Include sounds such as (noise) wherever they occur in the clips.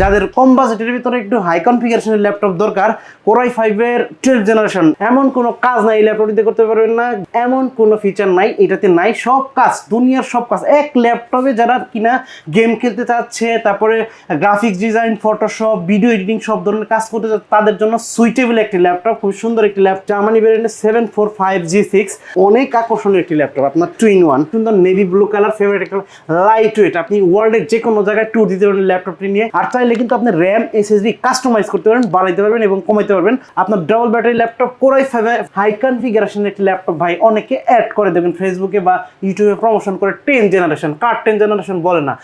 যাদের কম বাজেটের ভিতরে একটু হাই কনফিগারেশনের ল্যাপটপ দরকার কোরাই ফাইভের টুয়েলভ জেনারেশন এমন কোনো কাজ নাই এই ল্যাপটপটিতে করতে পারবেন না, এমন কোনো ফিচার নাই, এটাতে নাই সব কাজ, দুনিয়ার সব কাজ। এক ল্যাপটপে যারা কিনা গেম খেলতে চাচ্ছে, তারপরে graphics design Photoshop video editing সব ধরনের কাজ করতে চাচ্ছে, তাদের জন্য সুইটেবল একটি ল্যাপটপ খুব সুন্দর একটি ল্যাপটপ জার্মানি ভেরিয়েন্টের seven four five G six অনেক আকর্ষণীয় একটি ল্যাপটপ আপনার টু ইন ওয়ান সুন্দর navy blue colour favourite colour light weight আপনি ওয়ার্ল্ডের যে কোনো জায়গায় ট্যুর দিতে পারেন ল্যাপটপটি নিয়ে। আর চাইলে কিন্তু আপনি র্যাম এসএসডি কাস্টমাইজ করতে পারবেন বাড়াইতে পারবেন এবং কমাইতে পারবেন। আপনার double battery laptop core i five high কনফিগারেশনের একটি ল্যাপটপ ভাই অনেকে অ্যাড করে দেবেন ফেসবুকে বা ইউটিউবে প্রমোশন করে টেন জেনারেশন কার টেন জেনারেশন বলে না।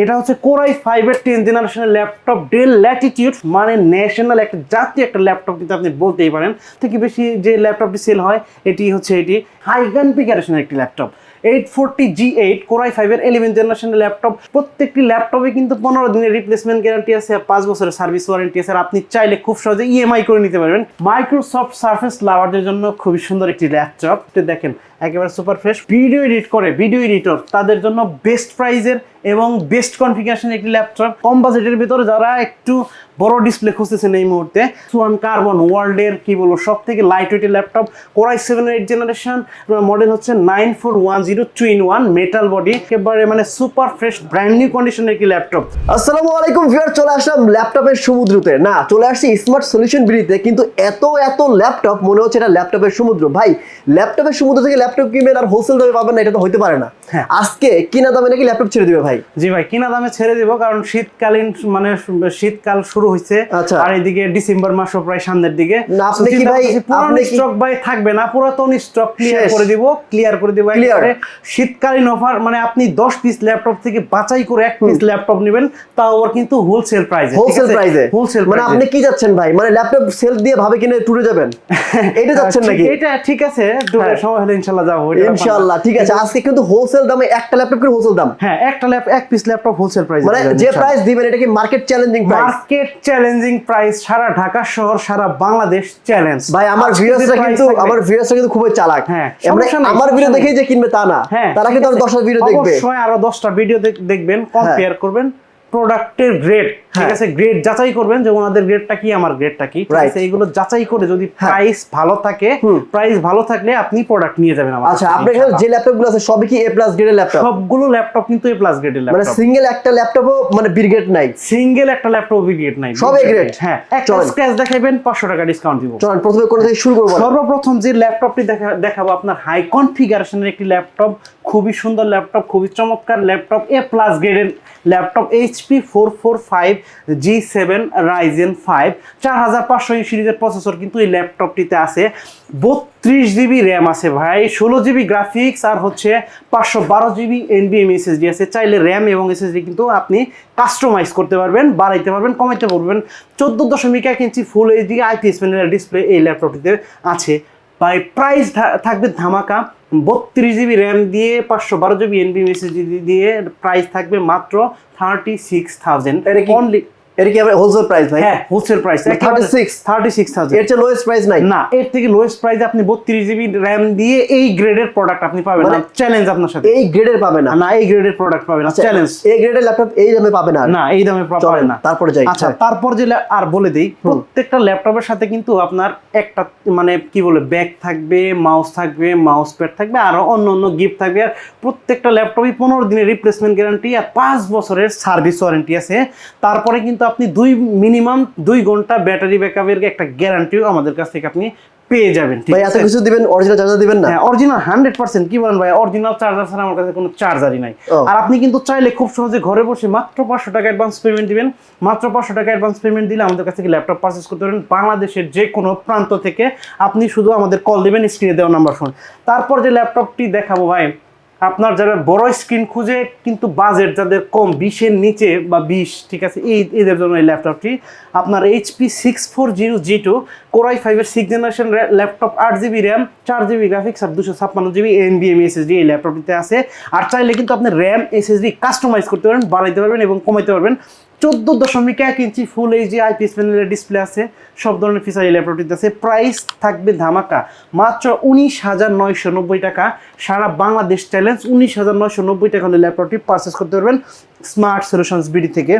এটা হচ্ছে কোরাই ফাইভের টেন জেনারেশনের ল্যাপটপ ডেল ল্যাটিটিউড মানে ন্যাশনাল একটা জাতীয় একটা ল্যাপটপ কিন্তু আপনি বলতেই পারেন। থেকে বেশি যে ল্যাপটপটি সেল হয়, এটি হচ্ছে এটি হাই কনফিগারেশনের একটি laptop eight forty G eight core i ফাইভের ইলেভেন জেনারেশনের ল্যাপটপ প্রত্যেকটি ল্যাপটপে কিন্তু পনেরো দিনের রিপ্লেসমেন্ট গ্যারান্টি আছে পাঁচ বছরের সার্ভিস ওয়ারেন্টি আছে আপনি চাইলে খুব সহজে ইএমআই করে নিতে পারবেন। মাইক্রোসফট সার্ফেস লাভারদের জন্য খুবই সুন্দর একটি ল্যাপটপ দেখেন, একেবারে সুপার ফ্রেশ ভিডিও এডিট করে ভিডিও এডিটর তাদের জন্য বেস্ট প্রাইজের এবং বেস্ট কনফিগারেশন একটি ল্যাপটপ কম বাজেটের ভিতরে যারা একটু বড় ডিসপ্লে খুঁজতেছেন এই মুহূর্তে। সুয়ান কার্বন ওয়ার্ল্ডের কি বলব সব থেকে লাইট ওয়েটের laptop core i seven eight generation model হচ্ছে nine four one zero two in one metal body একেবারে মানে সুপার ফ্রেশ ব্র্যান্ড নিউ কন্ডিশনের একটি ল্যাপটপ আসসালামু আলাইকুম ভিউয়ার চলে আসলাম ল্যাপটপের সমুদ্রতে। না, চলে আসছি স্মার্ট সলিউশন বিড়িতে, কিন্তু এত এত ল্যাপটপ মনে হচ্ছে এটা ল্যাপটপের সমুদ্র। ভাই ল্যাপটপের সমুদ্র থেকে ল্যাপটপ কিনবেন আর হোলসেল দামে পাবেন না, এটা তো হতে পারে না। আজকে কিনা দামে নাকি ল্যাপটপ ছেড়ে দিবে ভাই? জি ভাই কিনা দামে ছেড়ে দিব কারণ শীতকালীন মানে শীতকাল শুরু হয়েছে আচ্ছা। আর এদিকে ডিসেম্বর মাসও প্রায় সামনের দিকে। আপনি কি ভাই- পুরান স্টক ভাই থাকবে না পুরাতন স্টক ক্লিয়ার করে দিব ক্লিয়ার করে দিব। একেবারে। শীতকালীন অফার মানে আপনি 10 পিস ল্যাপটপ থেকে বাছাই করে এক পিস ল্যাপটপ নেবেন তাও আবার কিন্তু হোলসেল প্রাইসে হোলসেল প্রাইসে হোলসেল মানে আপনি কি যাচ্ছেন ভাই? মানে ল্যাপটপ সেল দিয়ে ভাবে কিনে ট্যুরে যাবেন? (laughs) এটা যাচ্ছেন নাকি? এটা ঠিক আছে হ্যাঁ। সময় হলে ইনশাআল্lah যাব। ইনশাআল্লাহ ঠিক আছে। আজকে কিন্তু হোলসেল দামে একটা ল্যাপটপ কি হোলসেল দাম? হ্যাঁ একটা ল্যাপ এক পিস ল্যাপটপ হোলসেল প্রাইস মানে যে প্রাইস দিবেন এটা কি market challenging price market challenging price সারা ঢাকা শহর সারা বাংলাদেশ চ্যালেঞ্জ ভাই আমার ভিউয়ার্সরা কিন্তু আমার ভিউয়ার্সরা কিন্তু খুবই চালাক। হ্যাঁ, মানে আমার ভিডিও দেখেই যে কিনবে তা না। হ্যাঁ তারা কিন্তু আরও দশটা ভিডিও দেখবে। অবশ্যই আরও দশটা ভিডিও দেখবেন কম্পেয়ার করবেন প্রোডাক্টের গ্রেড ঠিক হ্যাঁ। আছে গ্রেড যাচাই করবেন যে ওনাদের গ্রেডটা কি আমার গ্রেডটা কি ঠিক এইগুলো যাচাই করে যদি হ্যাঁ। প্রাইস ভালো থাকে প্রাইস ভালো থাকলে আপনি প্রোডাক্ট নিয়ে যাবেন আমার আচ্ছা আপনার এখানে যে ল্যাপটপগুলো আছে সবই কি এ প্লাস গ্রেডের ল্যাপটপ সবগুলো ল্যাপটপ কিন্তু এ প্লাস গ্রেডের ল্যাপটপ মানে সিঙ্গেল একটা ল্যাপটপও মানে বি গ্রেড নাই? সিঙ্গেল একটা ল্যাপটপ গ্রেড নাই। সব A grade? হ্যাঁ। একটা স্ক্র্যাচ দেখাবেন 500 টাকা ডিসকাউন্ট দিব। চলেন প্রথমে কোন থেকে শুরু করব? সর্বপ্রথম যে ল্যাপটপটি দেখা দেখাবো আপনার হাই কনফিগারেশনের একটি ল্যাপটপ খুবই সুন্দর ল্যাপটপ খুবই চমৎকার ল্যাপটপ এ প্লাস গ্রেডের laptop HP four four five G seven Ryzen five চার হাজার পাঁচশো সিরিজের প্রসেসর কিন্তু এই ল্যাপটপটিতে আছে। বত্রিশ জিবি র্যাম আছে ভাই, ষোলো জিবি গ্রাফিক্স আর হচ্ছে পাঁচশো বারো জিবি এনবিএম এসএসডি আছে। চাইলে র্যাম এবং এসএসডি কিন্তু আপনি কাস্টমাইজ করতে পারবেন, বাড়াইতে পারবেন, কমাইতে পারবেন। চোদ্দ দশমিক এক ইঞ্চি ফুল এইচডি আইপিএস প্যানেলের ডিসপ্লে এই ল্যাপটপটিতে আছে। বাই প্রাইস থাকবে ধামাকা বত্রিশ জিবি র্যাম দিয়ে পাঁচশো বারো জিবি এনবি মেসেজ দিয়ে প্রাইস থাকবে মাত্র থার্টি সিক্স থাউজেন্ড অনলি এটা কি হোলসেল প্রাইস ভাই? হ্যাঁ wholesale price 36 thirty six thousand এর চেয়ে লোয়েস্ট প্রাইস নাই? না এর থেকে লোয়েস্ট প্রাইসে আপনি বত্রিশ জিবি র্যাম দিয়ে এই গ্রেডের প্রোডাক্ট আপনি পাবেন। না মানে- চ্যালেঞ্জ আপনার সাথে। এই গ্রেডের পাবে না? না এই গ্রেডের প্রোডাক্ট পাবেন। না চ্যালেঞ্জ এই গ্রেডের ল্যাপটপ এই দামে পাবে না না এই দামে পাবেন না। তারপরে যাই। আচ্ছা হ্যাঁ। তারপর যে আর বলে দেই প্রত্যেকটা ল্যাপটপের সাথে কিন্তু আপনার একটা মানে কি বলে ব্যাগ থাকবে মাউস থাকবে মাউস প্যাড থাকবে আর অন্য অন্য গিফট থাকবে। আর প্রত্যেকটা ল্যাপটপই পনেরো দিনের রিপ্লেসমেন্ট গ্যারান্টি আর পাঁচ বছরের সার্ভিস ওয়ারেন্টি আছে। তারপরে কিন্তু আপনি দুই মিনিমাম দুই ঘণ্টা ব্যাটারি ব্যাকআপের একটা গ্যারান্টিও আমাদের কাছ থেকে আপনি পেয়ে যাবেন ঠিক ভাই এত আছে? কিছু দিবেন অরিজিনাল চার্জার দিবেন না? হ্যাঁ অরিজিনাল হান্ড্রেড পার্সেন্ট কি বলেন ভাই অরিজিনাল চার্জার ছাড়া আমার কাছে কোনো চার্জারই নাই। আর আপনি কিন্তু চাইলে খুব সহজে ঘরে বসে মাত্র পাঁচশো টাকা অ্যাডভান্স পেমেন্ট দিবেন। মাত্র পাঁচশো টাকা অ্যাডভান্স পেমেন্ট দিলে আমাদের কাছ থেকে ল্যাপটপ পারচেস করতে পারেন। বাংলাদেশের যে কোনো প্রান্ত থেকে আপনি শুধু আমাদের কল দেবেন স্ক্রিনে দেওয়া নাম্বার ফোন তারপর যে ল্যাপটপটি দেখাবো ভাই আপনার যারা বড় স্ক্রিন খুঁজে কিন্তু বাজেট যাদের কম, বিশের নিচে বা বিশ, ঠিক আছে? এই, এদের জন্য এই ল্যাপটপটি আপনার HP six four zero G two core i ফাইভের সিক্স জেনারেশন ল্যাপটপ আট জিবি র্যাম চার জিবি গ্রাফিক্স আর দুশো ছাপ্পান্ন জিবি এনবিএম এসএসডি এই ল্যাপটপটিতে আছে। আর চাইলে কিন্তু আপনি র্যাম এসএসডি কাস্টমাইজ করতে পারবেন, বাড়াইতে পারবেন এবং কমাইতে পারবেন। চোদ্দ দশমিক এক ইঞ্চি ফুল এইচডি আইপিএস প্যানেলের ডিসপ্লে আছে। সব ধরনের ফিচার এই ল্যাপটপটিতে আছে। প্রাইস থাকবে ধামাকা মাত্র উনিশ হাজার নয়শো নব্বই টাকা। সারা বাংলাদেশ চ্যালেঞ্জ উনিশ হাজার নয়শো নব্বই টাকা হলে ল্যাপটপটি পারচেস করতে পারবেন। স্মার্ট সলিউশনস বিডি থেকে।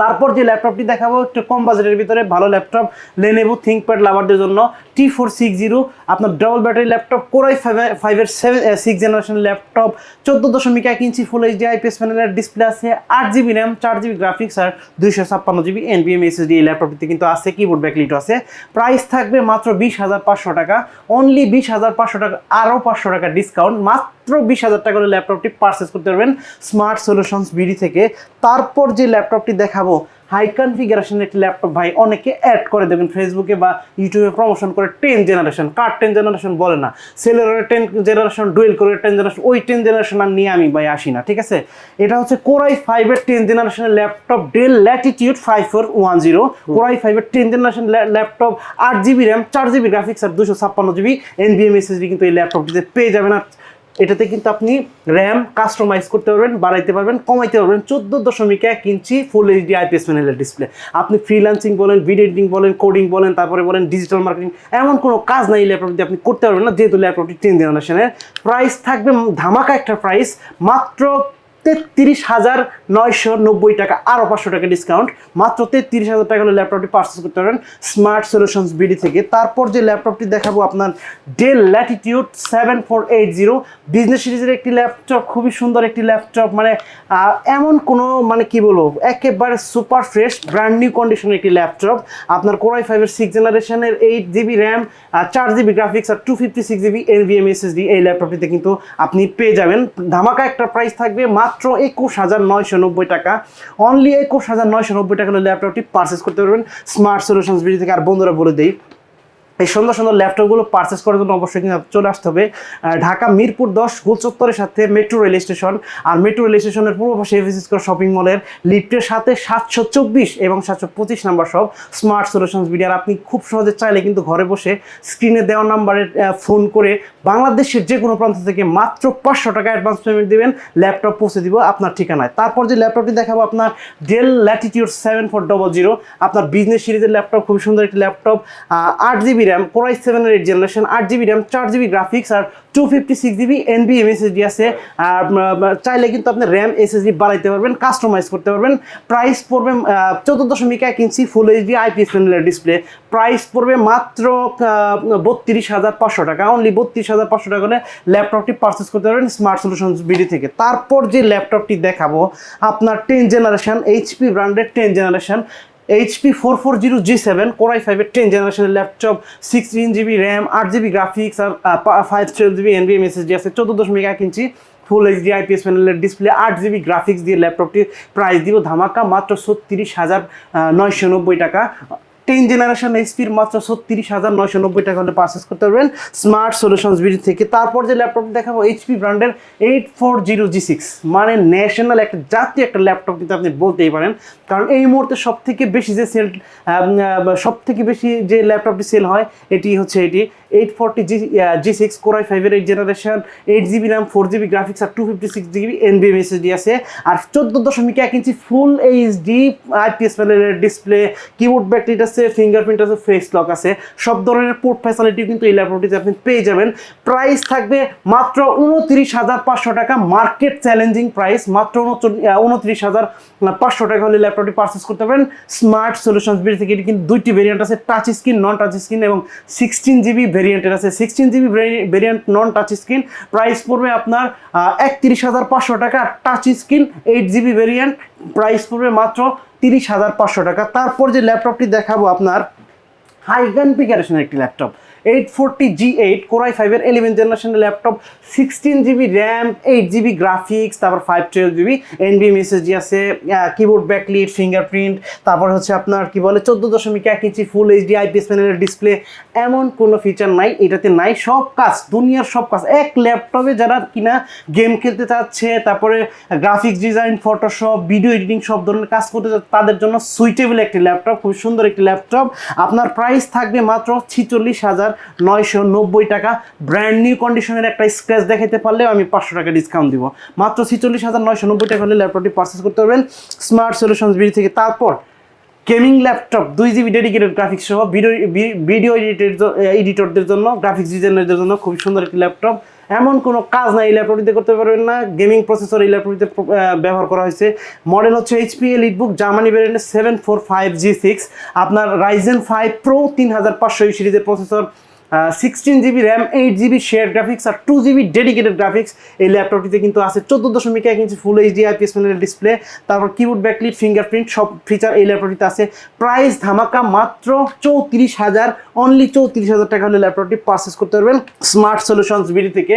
তারপর যে ল্যাপটপটি দেখাবো, একটু কম বাজেটের ভিতরে ভালো ল্যাপটপ লেনেভো থিঙ্কপ্যাড লাভারদের জন্য টি ফোর সিক্স জিরো আপনার double battery laptop core i five ফাইভের সেভেন সিক্স জেনারেশন ল্যাপটপ, চোদ্দ দশমিক এক ইঞ্চি ফুল এইচডি আইপিএস প্যানেলের ডিসপ্লে আছে, আট জিবি র্যাম চার জিবি গ্রাফিক্স আর দুইশো ছাপ্পান্ন জিবি এনবিএম এসএসডি এই ল্যাপটপটিতে কিন্তু আছে কিবোর্ড ব্যাকলিটও আছে। প্রাইস থাকবে মাত্র বিশ হাজার পাঁচশো টাকা অনলি বিশ হাজার পাঁচশো টাকা, আরও পাঁচশো টাকা ডিসকাউন্ট মাত্র বিশ হাজার টাকা করে ল্যাপটপটি পারচেস করতে পারবেন স্মার্ট সলিউশনস বিডি থেকে। তারপর যে ল্যাপটপটি দেখাবো হাই কনফিগারেশনের একটি ল্যাপটপ ভাই, অনেকে অ্যাড করে দেবেন ফেসবুকে বা ইউটিউবে প্রমোশন করে টেন জেনারেশন কার টেন জেনারেশন বলে না। সেলের টেন জেনারেশন ডুয়েল করে টেন জেনারেশন ওই টেন জেনারেশন আর নিয়ে আমি ভাই আসি না, ঠিক আছে? এটা হচ্ছে কোরাই ফাইভের টেন জেনারেশনের laptop Dell Latitude five four one zero core i ফাইভের টেন জেনারেশন ল্যাপটপ, আট জিবি র্যাম চার জিবি গ্রাফিক্স আর দুশো ছাপ্পান্ন জিবি এনবিএম এসএসডি কিন্তু এই ল্যাপটপটিতে পেয়ে যাবেন। আর এটাতে কিন্তু আপনি র্যাম কাস্টমাইজ করতে পারবেন, বাড়াইতে পারবেন, কমাইতে পারবেন চোদ্দ দশমিক এক ইঞ্চি ফুল এইচডি আইপিএস প্যানেলের ডিসপ্লে আপনি ফ্রিলান্সিং বলেন ভিডিও এডিটিং বলেন কোডিং বলেন, তারপরে বলেন ডিজিটাল মার্কেটিং এমন কোনো কাজ নাই ল্যাপটপ দিয়ে আপনি করতে পারবেন না, যেহেতু ল্যাপটপটি টেন জেনারেশনের প্রাইস থাকবে ধামাকা একটা প্রাইস মাত্র তেত্রিশ হাজার নয়শো নব্বই টাকা, আরও পাঁচশো টাকা ডিসকাউন্ট মাত্র তেত্রিশ হাজার টাকা হলে ল্যাপটপটি পারচেস করতে পারেন স্মার্ট সলিউশনস বিডি থেকে। তারপর যে ল্যাপটপটি দেখাবো আপনার Dell Latitude seven four eight zero business সিরিজের একটি ল্যাপটপ খুবই সুন্দর একটি ল্যাপটপ মানে এমন কোনো মানে কি বলব, একেবারে সুপার ফ্রেশ ব্র্যান্ড নিউ কন্ডিশনের একটি ল্যাপটপ আপনার কোরাই ফাইভের সিক্স জেনারেশনের এইট জিবি র্যাম চার জিবি গ্রাফিক্স আর two fifty six GB NVM SSD এই ল্যাপটপটিতে কিন্তু আপনি পেয়ে যাবেন। ধামাকা একটা প্রাইস থাকবে, মাত্র একুশ হাজার নয়শো নব্বই টাকা। অনলি একুশ হাজার নয়শো নব্বই টাকা ল্যাপটপটি পারচেস করতে পারবেন। স্মার্ট সলিউশন ভিডিও থেকে আর বন্ধুরা বলে দেই এই সুন্দর সুন্দর ল্যাপটপগুলো পারচেস করার জন্য অবশ্যই কিন্তু চলে আসতে হবে। ঢাকা, মিরপুর দশ, গোলচত্বরের সাথে মেট্রো রেল স্টেশন আর মেট্রো রেল স্টেশনের পূর্ব পাশে এফএসিস শপিং মলের লিফটের সাথে সাতশো চব্বিশ এবং সাতশো পঁচিশ নাম্বার সব স্মার্ট সলিউশনস বিডি আর আপনি খুব সহজে চাইলে কিন্তু ঘরে বসে স্ক্রিনে দেওয়া নাম্বারে ফোন করে বাংলাদেশের যে কোনো প্রান্ত থেকে মাত্র পাঁচশো টাকা অ্যাডভান্স পেমেন্ট দেবেন ল্যাপটপ পৌঁছে দিব আপনার ঠিকানায়। তারপর যে ল্যাপটপটি দেখাবো আপনার Dell Latitude seven four double zero আপনার বিজনেস সিরিজের ল্যাপটপ খুবই সুন্দর একটি ল্যাপটপ আট জিবি র্যাম কোরাই সেভেনের এইট জেনারেশন আট জিবি র্যাম চার জিবি গ্রাফিক্স আর two fifty six GB NVMe SSD আছে। আর চাইলে কিন্তু আপনি র্যাম এসএসডি বাড়াইতে পারবেন কাস্টমাইজ করতে পারবেন। প্রাইস পড়বে চোদ্দ দশমিক এক ইঞ্চি ফুল এইচডি আইপিএস প্যানেলের ডিসপ্লে প্রাইস পড়বে মাত্র বত্রিশ হাজার পাঁচশো টাকা। অনলি বত্রিশ হাজার পাঁচশো টাকা হলে ল্যাপটপটি পারচেস করতে পারবেন স্মার্ট সলিউশনস বিডি থেকে। তারপর যে ল্যাপটপটি দেখাবো, আপনার টেন জেনারেশন এইচপি ব্র্যান্ডের ten generation HP four four zero G seven Core i ফাইভের টেন জেনারেশনের ল্যাপটপ সিক্সটিন জিবি র্যাম আট জিবি গ্রাফিক্স আর ফাইভ টুয়েলভ জিবি এনবিএম এসএসডি আছে, চোদ্দ দশমিক এক ইঞ্চি ফুল এইচডি আইপিএস প্যানেলের ডিসপ্লে আট জিবি গ্রাফিক্স দিয়ে ল্যাপটপটির প্রাইস দিব ধামাকা মাত্র ছত্রিশ হাজার নয়শো নব্বই টাকা। টেন জেনারেশন এইচপির মাত্র ছত্রিশ হাজার নয়শো নব্বই টাকা হলে পারচেস করতে পারবেন স্মার্ট সলিউশনস বিডি থেকে। তারপর যে ল্যাপটপ দেখাবো এইচপি ব্র্যান্ডের eight four zero G six মানে ন্যাশনাল একটা জাতীয় একটা ল্যাপটপ কিন্তু আপনি বলতেই পারেন। কারণ এই মুহূর্তে সব থেকে বেশি যে সেল সব থেকে বেশি যে ল্যাপটপটি সেল হয়, এটি হচ্ছে এটি eight forty G G six core i ফাইভের eight generation eight GB RAM four GB graphics আর টু ফিফটি সিক্স জিবি এনবিএম এসএসডি আছে। আর চোদ্দ দশমিক এক ইঞ্চি ফুল এইচডি আইপিএস প্যানেলের ডিসপ্লে কিবোর্ড ব্যাকলিট আছে। ফিঙ্গারপ্রিন্ট আছে ফেস লক আছে, সব ধরনের পোর্ট ফ্যাসিলিটি কিন্তু এই ল্যাপটপটিতে আপনি পেয়ে যাবেন। প্রাইস থাকবে মাত্র উনত্রিশ হাজার পাঁচশো টাকা মার্কেট চ্যালেঞ্জিং প্রাইস মাত্র উনত্রিশ হাজার পাঁচশো টাকা হলে ল্যাপটপটি পারচেস করতে পারেন। স্মার্ট সলিউশনস বিল থেকে এটি কিন্তু দুইটি ভেরিয়েন্ট আছে touch screen non touch screen এবং সিক্সটিন জিবি ভেরিয়েন্টের আছে। Sixteen GB variant non touch screen price পড়বে আপনার একত্রিশ হাজার পাঁচশো টাকা touch screen eight GB variant price পড়বে মাত্র তিরিশ হাজার পাঁচশো টাকা। তারপর যে ল্যাপটপটি দেখাবো আপনার হাই কনফিগারেশনের একটি laptop. Eight forty G eight Core i ফাইভের ইলেভেন জেনারেশনের laptop sixteen GB RAM eight GB graphics তারপর ফাইভ টুয়েলভ জিবি এনবিএম এসএসজি আছে কিবোর্ড ব্যাকলিট ফিঙ্গারপ্রিন্ট তারপর হচ্ছে আপনার কি বলে চোদ্দ দশমিক এক ইঞ্চি ফুল এইচডি আইপিএস প্যানেলের ডিসপ্লে এমন কোনো ফিচার নাই, এটাতে নাই সব কাজ, দুনিয়ার সব কাজ। এক ল্যাপটপে যারা কিনা গেম খেলতে চাচ্ছে, তারপরে graphics design Photoshop video editing সব ধরনের কাজ করতে তাদের জন্য সুইটেবল একটি ল্যাপটপ খুব সুন্দর একটি ল্যাপটপ আপনার প্রাইস থাকবে মাত্র ছিচল্লিশ হাজার নয়শো নব্বই টাকা। ব্র্যান্ড নিউ কন্ডিশনের একটা স্ক্র্যাচ দেখাতে পারলেও আমি পাঁচশো টাকা ডিসকাউন্ট দিব। মাত্র ছিচল্লিশ হাজার নয়শো নব্বই টাকা হলে ল্যাপটপটি পারচেস করতে পারবেন। স্মার্ট সলিউশনস বিডি থেকে। তারপর গেমিং ল্যাপটপ দুই জিবি ডেডিকেটেড গ্রাফিক্স সহ ভিডিও ভিডিও এডিটের এডিটরদের জন্য গ্রাফিক্স ডিজাইনারদের জন্য খুব সুন্দর একটি ল্যাপটপ এমন কোনো কাজ না এই ল্যাপটপটিতে করতে পারবেন না। গেমিং প্রসেসর এই ল্যাপটপটিতে ব্যবহার করা হয়েছে। মডেল হচ্ছে এইচপি লিডবুক Germany ভ্যারিয়েন্টের seven four five G six আপনার রাইজেন ফাইভ প্রো তিন হাজার পাঁচশো সিরিজের processor. Sixteen GB RAM eight GB share graphics আর টু জিবি ডেডিকেটেড গ্রাফিক্স এই ল্যাপটপটিতে কিন্তু আছে চোদ্দ দশমিক এক ইঞ্চি ফুল এইচডি আইপিএস প্যানেলের ডিসপ্লে তারপর কিবোর্ড ব্যাকলিট ফিঙ্গারপ্রিন্ট সব ফিচার এই ল্যাপটপটিতে আছে। প্রাইস ধামাকা মাত্র চৌত্রিশ হাজার অনলি চৌত্রিশ হাজার টাকা হলে ল্যাপটপটি পারচেস করতে পারবেন। স্মার্ট সলিউশনস বিডি থেকে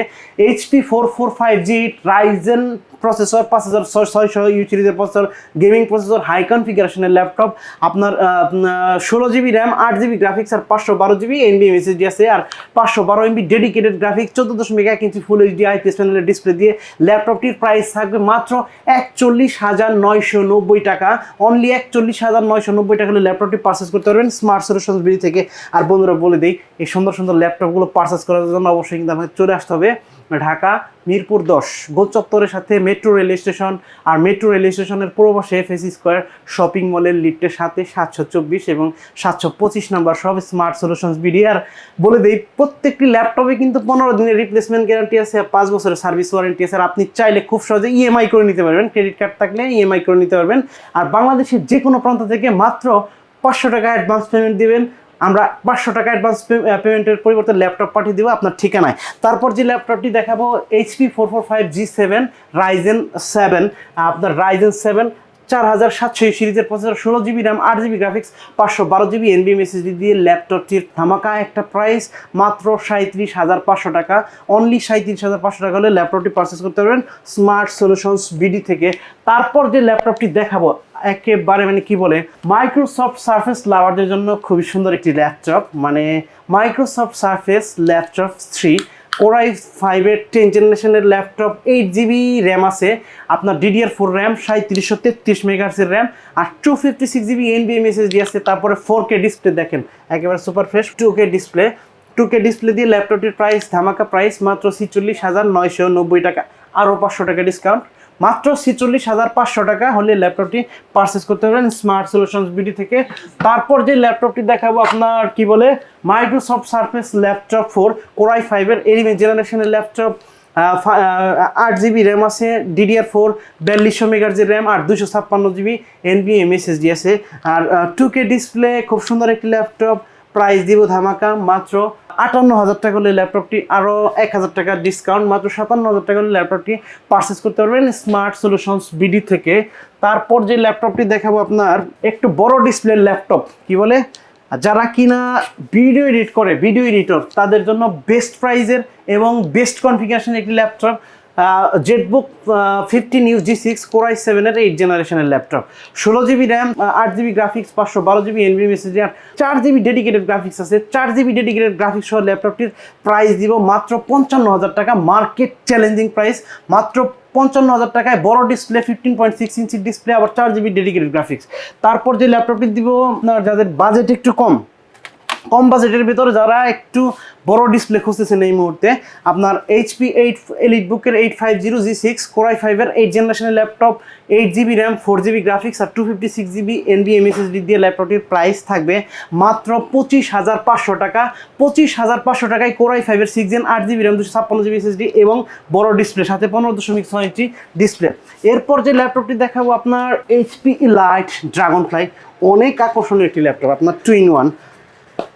HP four four five G Ryzen processor পাঁচ হাজার ছয়শো ইউ সিরিজের প্রসেসর, গেমিং প্রসেসর হাই কনফিগারেশনের ল্যাপটপ, আপনার ষোলো জিবি র্যাম, আট জিবি গ্রাফিক্স আর পাঁচশো বারো জিবি এনবি এসএসডি আছে আর পাঁচশো বারো এমবি ডেডিকেটেড গ্রাফিক্স চোদ্দ দশমিক এক ইঞ্চি ফুল এইচডি আইপিএস প্যানেলের ডিসপ্লে দিয়ে ল্যাপটপটির প্রাইস থাকবে মাত্র একচল্লিশ হাজার নয়শো নব্বই টাকা। অনলি একচল্লিশ হাজার নয়শো নব্বই টাকা হলে ল্যাপটপটি পারচেস করতে পারবেন স্মার্ট সলিউশন বিডি থেকে। আর বন্ধুরা বলে দিই, এই সুন্দর সুন্দর ল্যাপটপগুলো পারচেস করার জন্য অবশ্যই কিন্তু আমাকে চলে আসতে হবে। ঢাকা, মিরপুর দশ। গোল চত্বরের সাথে মেট্রো রেল স্টেশন আর মেট্রো রেল স্টেশনের পূর্ব পাশে এফএস স্কোয়ার শপিং মলের লিফটের সাথে সাতশো চব্বিশ এবং সাতশো পঁচিশ নাম্বার সব স্মার্ট সলিউশনস বিডি আর বলে দিই, প্রত্যেকটি ল্যাপটপে কিন্তু পনেরো দিনের রিপ্লেসমেন্ট গ্যারান্টি আছে, পাঁচ বছরের সার্ভিস ওয়ারেন্টি আছে, আর আপনি চাইলে খুব সহজে ইএমআই করে নিতে পারবেন। ক্রেডিট কার্ড থাকলে ইএমআই করে নিতে পারবেন। আর বাংলাদেশের যে কোনো প্রান্ত থেকে মাত্র পাঁচশো টাকা অ্যাডভান্স পেমেন্ট দিবেন। আমরা পাঁচশো টাকা অ্যাডভান্স পেমেন্টের পরিবর্তে ল্যাপটপ পাঠিয়ে দেবো আপনার ঠিকানায়। তারপর যে ল্যাপটপটি দেখাবো HP four four five G seven Ryzen seven আপনার রাইজেন সেভেন চার হাজার সাতশো সিরিজের প্রসেসর ষোলো জিবি র্যাম আট জিবি গ্রাফিক্স পাঁচশো বারো জিবি এনবিএম এসএসডি দিয়ে ল্যাপটপটির ধামাকা একটা প্রাইস মাত্র সাঁত্রিশ হাজার পাঁচশো টাকা। অনলি সাঁত্রিশ হাজার পাঁচশো টাকা হলে ল্যাপটপটি পারচেস করতে পারবেন স্মার্ট সলিউশনস বিডি থেকে। তারপর যে ল্যাপটপটি দেখাবো একেবারে মানে কি বলে মাইক্রোসফট সার্ফেস লাভারদের জন্য খুবই সুন্দর একটি ল্যাপটপ মানে Microsoft Surface laptop three Core i ফাইভের টেন জেনারেশনের ল্যাপটপ এইট জিবি র্যাম আছে, আপনার ডিডিআর ফোর র্যাম সাঁত্রিশশো তেত্রিশ মেগাহার্সের র্যাম আর টু ফিফটি সিক্স জিবি এনবিএম এসএসডি আছে, তারপরে ফোর কে ডিসপ্লে দেখেন, একেবারে super fresh two K display two K display দিয়ে ল্যাপটপটির প্রাইস ধামাকা প্রাইস মাত্র ছিচল্লিশ হাজার নয়শো নব্বই টাকা, আরও পাঁচশো টাকা ডিসকাউন্ট মাত্র ছিচল্লিশ হাজার পাঁচশো টাকা হলে ল্যাপটপটি পারচেস করতে পারবেন স্মার্ট সলিউশনস বিডি থেকে। তারপর যে ল্যাপটপটি দেখাবো আপনার কি বলে? Microsoft Surface laptop four Core i ফাইভের এলিভেন জেনারেশনের ল্যাপটপ আট জিবি র্যাম আছে ডিডিআর ফোর বিয়াল্লিশশো মেগার্জের র্যাম আর দুশো ছাপ্পান্ন জিবি এনবি এমএসএসডি আছে। আর টু কে ডিসপ্লে খুব সুন্দর একটি ল্যাপটপ। প্রাইস দিব ধামাকা মাত্র আটান্ন হাজার টাকা হলে ল্যাপটপটি আরও এক হাজার টাকা ডিসকাউন্ট মাত্র সাতান্ন হাজার টাকা হলে ল্যাপটপটি পারচেস করতে পারবেন স্মার্ট সলিউশনস বিডি থেকে। তারপর যে ল্যাপটপটি দেখাবো আপনার, একটু বড় ডিসপ্লের ল্যাপটপ, কি বলে? যারা কিনা ভিডিও এডিট করে ভিডিও এডিটর তাদের জন্য বেস্ট প্রাইজের এবং বেস্ট কনফিগারেশন একটি laptop. ZBook fifteen U G six Core i সেভেনের এইট জেনারেশনের ল্যাপটপ ষোলো জিবি র্যাম আট জিবি গ্রাফিক্স পাঁচশো বারো জিবি এনবি মেসেজ আর চার জিবি ডেডিকেটেড গ্রাফিক্স আছে। চার জিবি ডেডিকেটেড গ্রাফিক্স সহ ল্যাপটপটির প্রাইস দিব মাত্র পঞ্চান্ন হাজার টাকা। মার্কেট চ্যালেঞ্জিং প্রাইস মাত্র পঞ্চান্ন হাজার টাকায়। বড় ডিসপ্লে ফিফটিন পয়েন্ট সিক্স ইঞ্চির ডিসপ্লে আবার চার জিবি ডেডিকেটেড গ্রাফিক্স তারপর যে ল্যাপটপটি দিব যাদের বাজেট একটু কম কম বাজেটের ভিতরে যারা একটু বড় ডিসপ্লে খুঁজতেছেন এই মুহূর্তে, আপনার এইচপি এইট এলিট বুকের eight five zero G six Core i ফাইভের এইট জেনারেশনের laptop eight GB RAM four GB graphics আর two fifty six GB NVMe SSD দিয়ে ল্যাপটপটির প্রাইস থাকবে মাত্র পঁচিশ হাজার পাঁচশো টাকা। পঁচিশ হাজার পাঁচশো টাকায় কোরাই ফাইভের সিক্স জেন আট জিবি র্যাম দুশো ছাপ্পান্ন জিবি এসএসডি এবং বড় ডিসপ্লে সাথে পনেরো দশমিক ছয় ইঞ্চি ডিসপ্লে এরপর যে ল্যাপটপটি দেখাবো, আপনার এইচপি লাইট ড্রাগন ফ্লাই অনেক আকর্ষণীয় একটি ল্যাপটপ আপনার two in one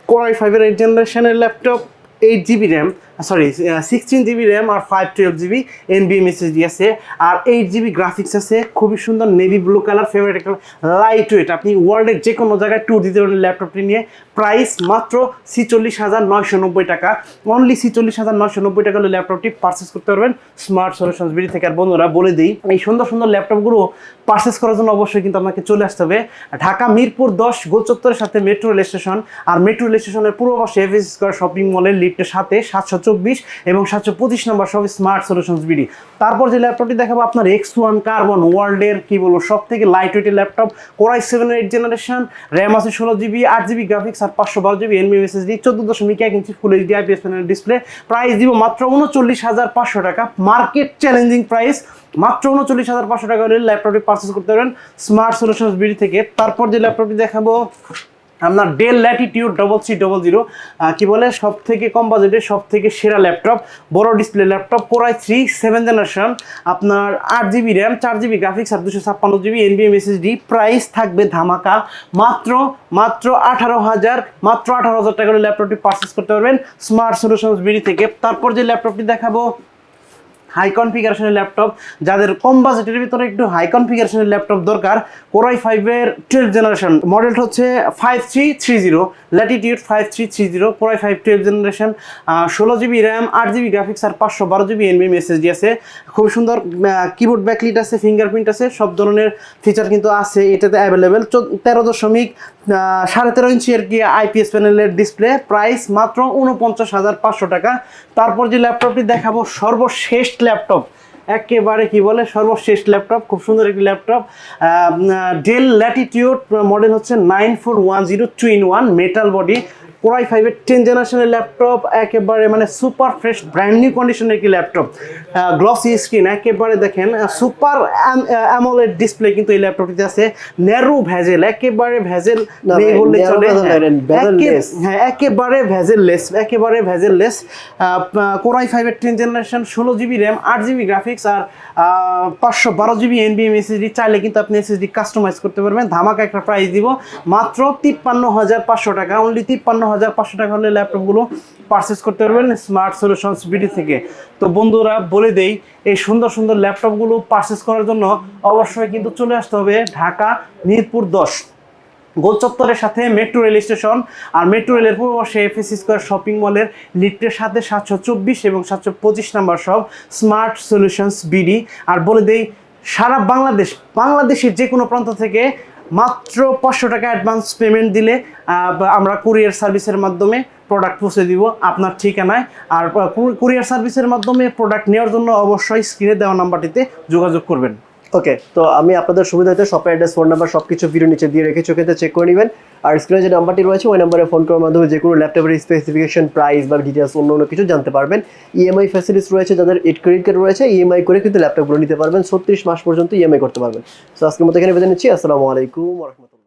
Core i ফাইভের এইট জেনারেশনের laptop eight GB RAM sorry sixteen GB RAM আর ফাইভ টুয়েলভ জিবি এনবিএম এসএসডি আছে। আর এইট জিবি গ্রাফিক্স আছে। খুবই সুন্দর navy blue colour favourite colour light weight আপনি ওয়ার্ল্ডের যে কোনো জায়গায় ট্যুর দিতে পারেন ল্যাপটপটি নিয়ে। প্রাইস মাত্র ছিচল্লিশ হাজার নয়শো নব্বই টাকা। অনলি ছিচল্লিশ হাজার নয়শো নব্বই টাকা হলে ল্যাপটপটি পারচেস করতে পারবেন স্মার্ট সলিউশনস বিডি থেকে আর বন্ধুরা বলে দিই, এই সুন্দর সুন্দর ল্যাপটপগুলো পারচেস করার জন্য অবশ্যই কিন্তু আপনাকে চলে আসতে হবে। ঢাকা মিরপুর দশ, গোলচত্বরের সাথে মেট্রো রেল স্টেশন আর মেট্রো রেল স্টেশনের পূর্ব পাশে এফএস স্কোয়ার শপিং মলের লিফটের সাথে সাতশো চব্বিশ এবং সাতশো পঁচিশ নম্বর সব স্মার্ট সলিউশনস বিডি তারপর যে ল্যাপটপটি দেখাবো আপনার এক্স ওয়ান কার্বন ওয়ার্ল্ডের কি বলব সব থেকে লাইট ওয়েটের laptop Core i seven eight generation RAM আছে ষোলো জিবি আট জিবি গ্রাফিক্স আর পাঁচশো বারো জিবি এনবি এসএসডি চোদ্দ দশমিক এক ইঞ্চি full HD IPS panel display price দিব মাত্র উনচল্লিশ হাজার পাঁচশো টাকা। মার্কেট চ্যালেঞ্জিং প্রাইস মাত্র উনচল্লিশ হাজার পাঁচশো টাকা হলে ল্যাপটপটি পারচেস করতে পারবেন স্মার্ট সলিউশনস বিডি থেকে। তারপর যে ল্যাপটপটি দেখাবো আপনার Dell Latitude double three double zero কি বলে সব থেকে কম বাজেটের সব থেকে সেরা ল্যাপটপ বড় display laptop Core i three seven generation আপনার আট জিবি র্যাম চার জিবি গ্রাফিক্স আর দুশো ছাপ্পান্ন জিবি এনবিএম এসএসডি প্রাইস থাকবে ধামাকা, মাত্র মাত্র আঠারো হাজার, মাত্র আঠারো হাজার টাকা করে ল্যাপটপটি পারচেস করতে পারবেন। স্মার্ট সলিউশনস বিডি থেকে। তারপর যে ল্যাপটপটি দেখাবো হাই কনফিগারেশনের ল্যাপটপ যাদের কম বাজেটের ভিতরে একটু হাই কনফিগারেশনের ল্যাপটপ দরকার কোরাই ফাইভের টুয়েলভ জেনারেশন মডেলটা হচ্ছে five three three zero Latitude five three three zero Core i five twelve generation ষোলো জিবি র্যাম আট জিবি গ্রাফিক্স আর পাঁচশো বারো জিবি এনবি এসএসডি আছে। খুব সুন্দর কিবোর্ড ব্যাকলিট আছে ফিঙ্গারপ্রিন্ট আছে, সব ধরনের ফিচার কিন্তু আছে, এটাতে অ্যাভেলেবেল তেরো দশমিক সাড়ে তেরো ইঞ্চি আর কি আইপিএস প্যানেলের ডিসপ্লে প্রাইস মাত্র উনপঞ্চাশ হাজার পাঁচশো টাকা। তারপর যে ল্যাপটপটি দেখাবো, সর্বশেষ ল্যাপটপ। একেবারে কি বলে? সর্বশেষ ল্যাপটপ, খুব সুন্দর একটি ল্যাপটপ। ডেল ল্যাটিটিউড মডেল হচ্ছে nine four one zero two in one metal body Core i ফাইভের টেন জেনারেশনের ল্যাপটপ একেবারে মানে সুপার ফ্রেশ ব্র্যান্ড নিউ কন্ডিশনের একটি ল্যাপটপ গ্লসি স্ক্রিন একেবারে দেখেন সুপার অ্যামোলেড ডিসপ্লে কিন্তু এই ল্যাপটপটিতে আছে। ন্যারো ভ্যাজেল একেবারে ভ্যাজেল নেই বললে চলে। হ্যাঁ, নয়, bezel-less। হ্যাঁ একেবারে একেবারে ভ্যাজেললেস কোরাই ফাইভের টেন জেনারেশন ষোলো জিবি র্যাম আট জিবি গ্রাফিক্স আর পাঁচশো বারো জিবি এনবিএম এসএসডি চাইলে কিন্তু আপনি এসএসডি কাস্টমাইজ করতে পারবেন। ধামাকা একটা প্রাইস দিব। মাত্র তিপ্পান্ন হাজার পাঁচশো টাকা অনলি তিপ্পান্ন হাজার পাঁচশো টাকা হলে ল্যাপটপগুলো পারচেস করতে পারবেন স্মার্ট সলিউশনস বিডি থেকে। তো বন্ধুরা, বলে দেই, এই সুন্দর সুন্দর ল্যাপটপগুলো পারচেস করার জন্য অবশ্যই কিন্তু চলে আসতে হবে ঢাকা মিরপুর দশ। গোল চত্বরের সাথে মেট্রো রেল স্টেশন আর মেট্রো রেলের পূর্ব পাশে এফএস স্কোয়ার শপিং মলের লিফটের সাথে সাতশো চব্বিশ এবং সাতশো পঁচিশ নাম্বার সব স্মার্ট সলিউশনস বিডি আর বলে দেই, সারা বাংলাদেশ, বাংলাদেশের যে কোনো প্রান্ত থেকে মাত্র পাঁচশো টাকা অ্যাডভান্স পেমেন্ট দিলে আমরা কুরিয়ার সার্ভিসের মাধ্যমে প্রোডাক্ট পৌঁছে দিব আপনার ঠিকানায়। আর কুরিয়ার সার্ভিসের মাধ্যমে প্রোডাক্ট নেওয়ার জন্য অবশ্যই স্ক্রিনে দেওয়া নাম্বারটিতে যোগাযোগ করবেন। ওকে তো আমি আপনাদের সুবিধাতে শপের অ্যাড্রেস ফোন নাম্বার সব কিছু ভিডিও নিচে দিয়ে রেখেছি ওকে চেক করে নেবেন। আর স্ক্রিনে যে নাম্বারটি রয়েছে, ওই নাম্বারে ফোন করার মাধ্যমে যে কোনো ল্যাপটপের স্পেসিফিকেশন প্রাইস বা ডিটেলস অন্য অন্য কিছু জানতে পারবেন। ইএমআই ফ্যাসিলিটিস রয়েছে, যাদের ইট ক্রেডিট কার্ড রয়েছে ইএমআই করে কিন্তু ল্যাপটপগুলো নিতে পারবেন। ছত্রিশ মাস পর্যন্ত ইএমআই করতে পারবেন। তো আজকের মতো এখানে বেঁধে নিচ্ছি। আসসালামু আলাইকুম রহমতুল্লাহ।